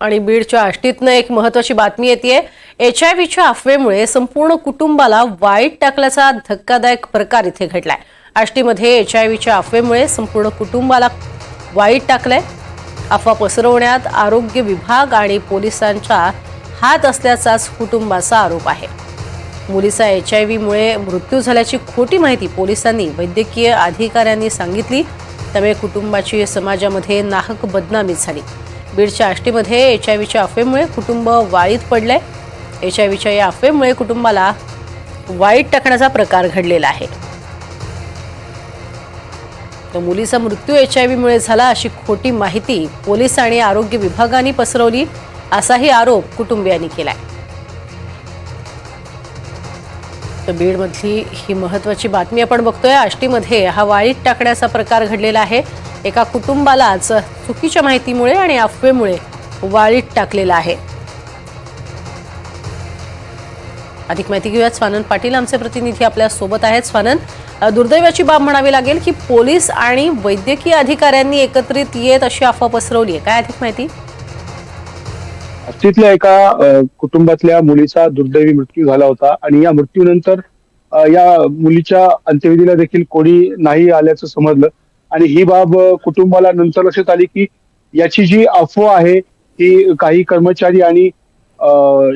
आणि बीडच्या आष्टीतनं एक महत्वाची बातमी येते एच आय व्हीच्या अफवेमुळे संपूर्ण कुटुंबाला वाईट टाकल्याचा धक्कादायक प्रकार इथे घडलाय. आष्टीमध्ये एच आय व्हीच्या अफवेमुळे संपूर्ण कुटुंबाला वाईट टाकलंय. अफवा पसरवण्यात आरोग्य विभाग आणि पोलिसांच्या हात असल्याचाच कुटुंबाचा आरोप आहे. मुलीचा एच आय व्हीमुळे मृत्यू झाल्याची खोटी माहिती पोलिसांनी वैद्यकीय अधिकाऱ्यांनी सांगितली. त्यामुळे कुटुंबाची समाजामध्ये नाहक बदनामी झाली. बीडच्या आष्टीमध्ये एच आय व्हीच्या अफवेमुळे कुटुंब वाळीत पडलंय. एच आय व्हीच्या या अफवेमुळे कुटुंबाला वाईट टाकण्याचा प्रकार घडलेला आहे. तर मुलीचा मृत्यू एच आय व्हीमुळे झाला अशी खोटी माहिती पोलीस आणि आरोग्य विभागाने पसरवली असाही आरोप कुटुंबियांनी केलाय. तर बीडमधली ही महत्वाची बातमी आपण बघतोय. आष्टीमध्ये हा वाळीत टाकण्याचा प्रकार घडलेला आहे. एका कुटुंबालाच चुकीच्या माहितीमुळे आणि अफवेमुळे वाळीत टाकलेला आहे. अधिक माहिती घेऊयात. स्वानंद पाटील आमचे प्रतिनिधी आपल्यासोबत आहेत. स्वानंद दुर्दैवाची बाब म्हणावी लागेल की पोलीस आणि वैद्यकीय अधिकाऱ्यांनी एकत्रित येत अशी अफवा पसरवली आहे. काय अधिक माहिती? तिथल्या एका कुटुंबातल्या मुलीचा दुर्दैवी मृत्यू झाला होता आणि या मृत्यूनंतर या मुलीच्या अंत्यविधीला देखील कोणी नाही आल्याचं समजलं. आणि ही बाब कुटुंबाला नंतर लक्षात आली की याची जी अफवा आहे ती काही कर्मचारी आणि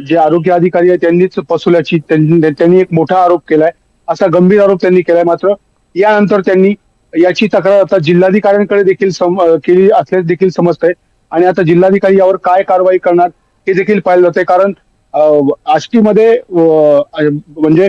जे आरोग्य अधिकारी आहेत त्यांनीच पसवल्याची त्यांनी एक मोठा आरोप केलाय. असा गंभीर आरोप त्यांनी केलाय मात्र यानंतर त्यांनी याची तक्रार आता जिल्हाधिकाऱ्यांकडे देखील सम- केली असल्याचे देखील समजतंय. आणि आता जिल्हाधिकारी यावर काय कारवाई करणार हे देखील पाहिलं जाते कारण आष्टीमध्ये म्हणजे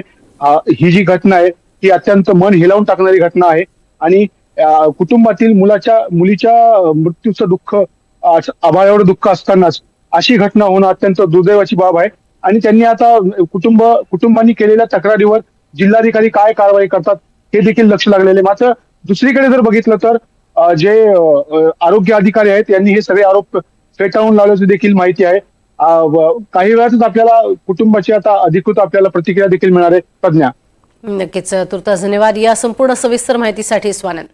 ही जी घटना आहे ही अत्यंत मन हिलावून टाकणारी घटना आहे. आणि कुटुंबातील मुलाच्या मुलीच्या मृत्यूचं दुःख आभाळावर दुःख असतानाच अशी घटना होणं अत्यंत दुर्दैवाची बाब आहे. आणि त्यांनी आता कुटुंब कुटुंबांनी केलेल्या तक्रारीवर जिल्हाधिकारी काय कारवाई करतात हे देखील लक्ष लागलेले मात्र दुसरीकडे जर बघितलं तर जे आरोग्य अधिकारी आहेत यांनी हे सगळे आरोप फेटाळून लावल्याची देखील माहिती आहे. काही वेळातच आपल्याला कुटुंबाची आता अधिकृत आपल्याला प्रतिक्रिया देखील मिळणार आहे. प्रज्ञा. नक्कीच तुर्तास धन्यवाद. या संपूर्ण सविस्तर माहितीसाठी स्वानंद.